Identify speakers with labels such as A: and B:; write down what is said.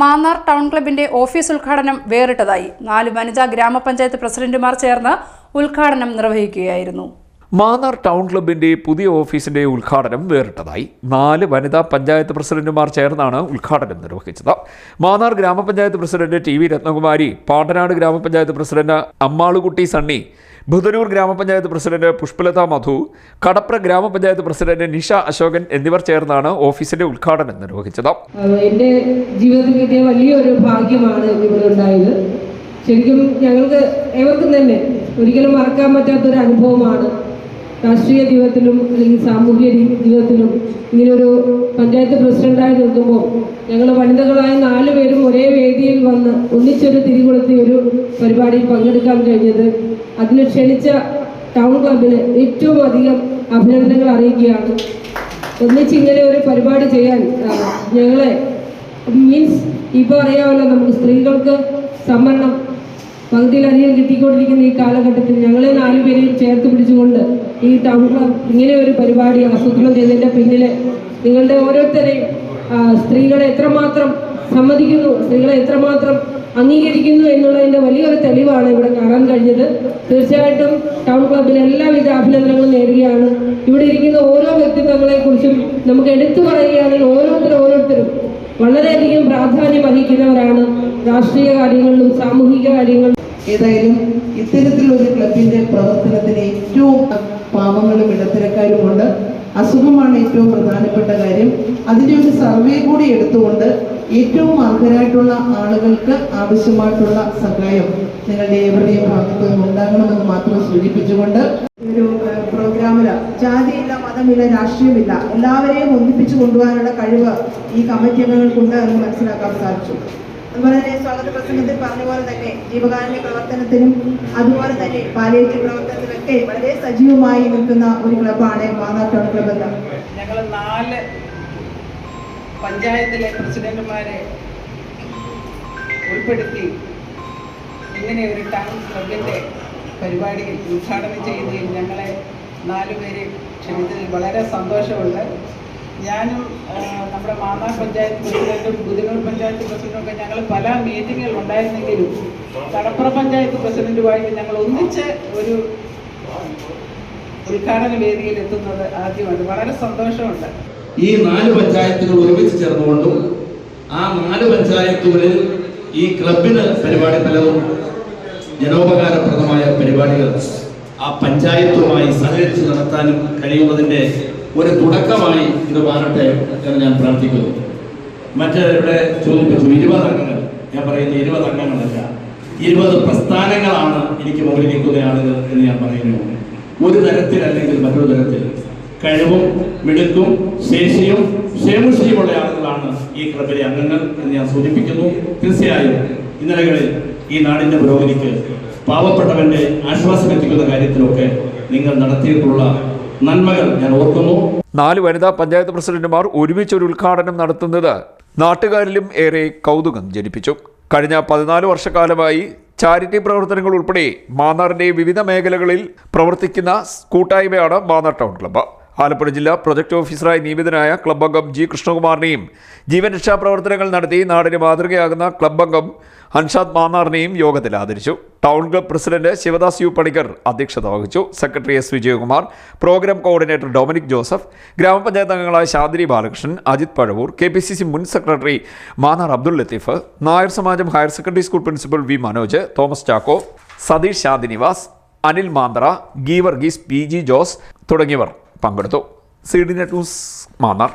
A: Mannar town ക്ലബിന്റെ office ഉദ്ഘാടനം വേറിട്ടതായി. നാല് വനിതാ ഗ്രാമപഞ്ചായത്ത് പ്രസിഡന്റുമാർ ചേർന്ന് ഉദ്ഘാടനം നിർവഹിക്കുകയായിരുന്നു.
B: മാന്നാർ ടൗൺ ക്ലബിന്റെ പുതിയ ഓഫീസിന്റെ ഉദ്ഘാടനം വേറിട്ടതായി. നാല് വനിതാ പഞ്ചായത്ത് പ്രസിഡന്റുമാർ ചേർന്നാണ് ഉദ്ഘാടനം നിർവഹിച്ചത്. Mannar grama panchayat president T V Rathnakumari Pandanad grama panchayat president Ammalukutty Sunny Budhanur ഗ്രാമപഞ്ചായത്ത് പ്രസിഡന്റ് പുഷ്പലത മധു കടപ്ര ഗ്രാമപഞ്ചായത്ത് പ്രസിഡന്റ് നിഷ അശോകൻ എന്നിവർ ചേർന്നാണ് ഓഫീസിന്റെ ഉദ്ഘാടനം നിർവഹിച്ചത്.
C: എന്റെ ജീവിതത്തിൽ കിട്ടിയ വലിയൊരു ഭാഗ്യമാണ് ഇവിടെ ഉണ്ടായത്. ശരിക്കും ഞങ്ങൾക്ക് ഏവർക്കും തന്നെ ഒരിക്കലും മറക്കാൻ പറ്റാത്തൊരു അനുഭവമാണ് രാഷ്ട്രീയ ജീവിതത്തിലും അല്ലെങ്കിൽ സാമൂഹിക ജീവിതത്തിലും ഇങ്ങനൊരു പഞ്ചായത്ത് പ്രസിഡന്റായി നിൽക്കുമ്പോൾ ഞങ്ങൾ വനിതകളായ നാല് പേരും ഒരേ വേദിയിൽ വന്ന് ഒന്നിച്ചൊരു തിരികൊളുത്തി ഒരു പരിപാടിയിൽ പങ്കെടുക്കാൻ കഴിഞ്ഞത്. അതിന് ക്ഷണിച്ച ടൗൺ ക്ലബിന് ഏറ്റവും അധികം അഭിനന്ദനങ്ങൾ അറിയിക്കുകയാണ്. ഒന്നിച്ചിങ്ങനെ ഒരു പരിപാടി ചെയ്യാൻ ഞങ്ങളെ മീൻസ് ഇപ്പോൾ അറിയാമല്ലോ നമുക്ക് സ്ത്രീകൾക്ക് സംവരണം പകുതിയിലധികം കിട്ടിക്കൊണ്ടിരിക്കുന്ന ഈ കാലഘട്ടത്തിൽ ഞങ്ങളെ നാലുപേരെയും ചേർത്ത് പിടിച്ചുകൊണ്ട് ഈ ടൗൺ ക്ലബ് ഇങ്ങനെ ഒരു പരിപാടി ആസൂത്രണം ചെയ്തതിന്റെ പിന്നിൽ നിങ്ങളുടെ ഓരോരുത്തരെയും സ്ത്രീകളെ എത്രമാത്രം സമ്മതിക്കുന്നു സ്ത്രീകളെ എത്രമാത്രം അംഗീകരിക്കുന്നു എന്നുള്ളതിന്റെ വലിയൊരു തെളിവാണ് ഇവിടെ കാണാൻ കഴിഞ്ഞത്. തീർച്ചയായിട്ടും ടൗൺ ക്ലബിന് എല്ലാവിധ അഭിനന്ദനങ്ങളും നേടുകയാണ് ഇവിടെ ഇരിക്കുന്ന ഓരോ വ്യക്തിത്വങ്ങളെ കുറിച്ചും നമുക്ക് എടുത്തു പറയുകയാണെങ്കിൽ ഓരോരുത്തരും ഓരോരുത്തരും വളരെയധികം പ്രാധാന്യം വഹിക്കുന്നവരാണ് രാഷ്ട്രീയ കാര്യങ്ങളിലും സാമൂഹിക കാര്യങ്ങളിലും.
D: ഏതായാലും ഇത്തരത്തിലൊരു ക്ലബിന്റെ പ്രവർത്തനത്തിന് ഏറ്റവും പാവങ്ങളും ഇടത്തരക്കാരുമുണ്ട്. അസുഖമാണ് ഏറ്റവും പ്രധാനപ്പെട്ട കാര്യം. അതിന്റെ ഒരു സർവേ കൂടി എടുത്തുകൊണ്ട് ഏറ്റവും അർഹരായിട്ടുള്ള ആളുകൾക്ക് ആവശ്യമായിട്ടുള്ള സഹായം നിങ്ങളുടെ ഏവരുടെയും ഭാഗത്തു നിന്ന് ഉണ്ടാകണമെന്ന് മാത്രം സൂചിപ്പിച്ചുകൊണ്ട് ഒരു പ്രോഗ്രാമിൽ ജാതിയില്ല മതമില്ല രാഷ്ട്രീയമില്ല എല്ലാവരെയും ഒന്നിപ്പിച്ചു കൊണ്ടുപോകാനുള്ള കഴിവ് ഈ കമ്മിറ്റി അംഗങ്ങൾക്കുണ്ട് എന്ന് മനസ്സിലാക്കാൻ സാധിച്ചു. അതുപോലെ തന്നെ സ്വാഗത പ്രസംഗത്തിൽ പറഞ്ഞ പോലെ തന്നെ ജീവകാരുണ്യ പ്രവർത്തനത്തിനും അതുപോലെ തന്നെ പാലിയേറ്റീവ് പ്രവർത്തനത്തിലൊക്കെ വളരെ സജീവമായി നിൽക്കുന്ന ഒരു ക്ലബാണ് ടൗൺ ക്ലബ്ബ് എന്ന്.
E: ഞങ്ങൾ നാല് പഞ്ചായത്തിലെ പ്രസിഡന്റുമാരെ ഉൾപ്പെടുത്തി ഇങ്ങനെ ഒരു ടൗൺ ക്ലബിന്റെ പരിപാടി ഉദ്ഘാടനം ചെയ്യുന്നതിൽ ഞങ്ങളെ നാലുപേരെ ക്ഷണിച്ചതിൽ വളരെ സന്തോഷമുണ്ട്. ഞാനും നമ്മുടെ മാന്നാർ പഞ്ചായത്ത് പ്രസിഡന്റും ബുധനൂർ പഞ്ചായത്ത് പ്രസിഡന്റും ഒക്കെ ഞങ്ങൾ പല മീറ്റിങ്ങുകൾ ഉണ്ടായിരുന്നെങ്കിലും കടപ്പുറ പഞ്ചായത്ത് പ്രസിഡന്റുമായിട്ട് ഞങ്ങൾ ഒന്നിച്ച് ഒരു ഉദ്ഘാടന വേദിയിൽ എത്തുന്നത് ആദ്യമാണ്. വളരെ സന്തോഷമുണ്ട്.
F: ഈ നാല് പഞ്ചായത്തുകൾ ഒരുമിച്ച് ചേർന്നുകൊണ്ടും ആ നാല് പഞ്ചായത്തുകളിൽ ഈ ക്ലബിന് പരിപാടി പലതും ജനോപകാരപ്രദമായ പരിപാടികൾ ആ പഞ്ചായത്തുമായി സഹകരിച്ച് നടത്താനും കഴിയുന്നതിന്റെ ഒരു തുടക്കമായി ഇത് മാറട്ടെ എന്ന് ഞാൻ പ്രാർത്ഥിക്കുന്നു. മറ്റ് ചോദിപ്പിച്ചു. ഇരുപത് അംഗങ്ങൾ. ഞാൻ പറയുന്ന ഇരുപത് അംഗങ്ങളല്ല. ഇരുപത് പ്രസ്ഥാനങ്ങളാണ് എനിക്ക് മുകളിലിരിക്കുന്ന ആളുകൾ എന്ന് ഞാൻ പറയുന്നു. ഒരു തരത്തിൽ അല്ലെങ്കിൽ മറ്റൊരു തരത്തിൽ കഴിവും മിടുക്കും ശേഷിയും ക്ഷേമശിയുമുള്ള ആളുകളാണ് ഈ ക്ലബിലെ അംഗങ്ങൾ എന്ന് ഞാൻ സൂചിപ്പിക്കുന്നു. തീർച്ചയായും ഇന്നലകളിൽ ഈ നാടിന്റെ പുരോഗതിക്ക് പാവപ്പെട്ടവന്റെ ആശ്വാസം എത്തിക്കുന്ന കാര്യത്തിലൊക്കെ നിങ്ങൾ നടത്തിയിട്ടുള്ള നന്മകൾ ഞാൻ ഓർക്കുന്നു.
B: നാല് വനിതാ പഞ്ചായത്ത് പ്രസിഡന്റുമാർ ഒരുമിച്ച് ഒരു ഉദ്ഘാടനം നടത്തുന്നത് നാട്ടുകാരിലും ഏറെ കൗതുകം ജനിപ്പിച്ചു. കഴിഞ്ഞ പതിനാല് വർഷക്കാലമായി ചാരിറ്റി പ്രവർത്തനങ്ങൾ ഉൾപ്പെടെ മാന്നാറിന്റെ വിവിധ മേഖലകളിൽ പ്രവർത്തിക്കുന്ന കൂട്ടായ്മയാണ് മാന്നാർ ടൗൺ ക്ലബ്ബ്. ആലപ്പുഴ ജില്ലാ പ്രൊജക്ട് ഓഫീസറായി നിയമിതനായ ക്ലബ് അംഗം ജി കൃഷ്ണകുമാറിനെയും ജീവൻ രക്ഷാ പ്രവർത്തനങ്ങൾ നടത്തി നാടിന് മാതൃകയാകുന്ന ക്ലബ് അംഗം അൻഷാദ് മാന്നാറിനെയും യോഗത്തിൽ ആദരിച്ചു. Town club president Sivadas U Panicker അധ്യക്ഷത വഹിച്ചു. Secretary S Vijayakumar programme coordinator Dominic Joseph grama panchayat അംഗങ്ങളായ Santhiri Balakrishnan Ajith Pazhavoor K P C C മുൻ secretary Mannar Abdul Latheef Nair Samajam higher secondary school principal V Manoj Thomas Chacko Satheesh Santhinivas Anil Mandra Geevarghese P G Jose തുടങ്ങിയവർ. പങ്കെടുത്തു. C D net news Mannar.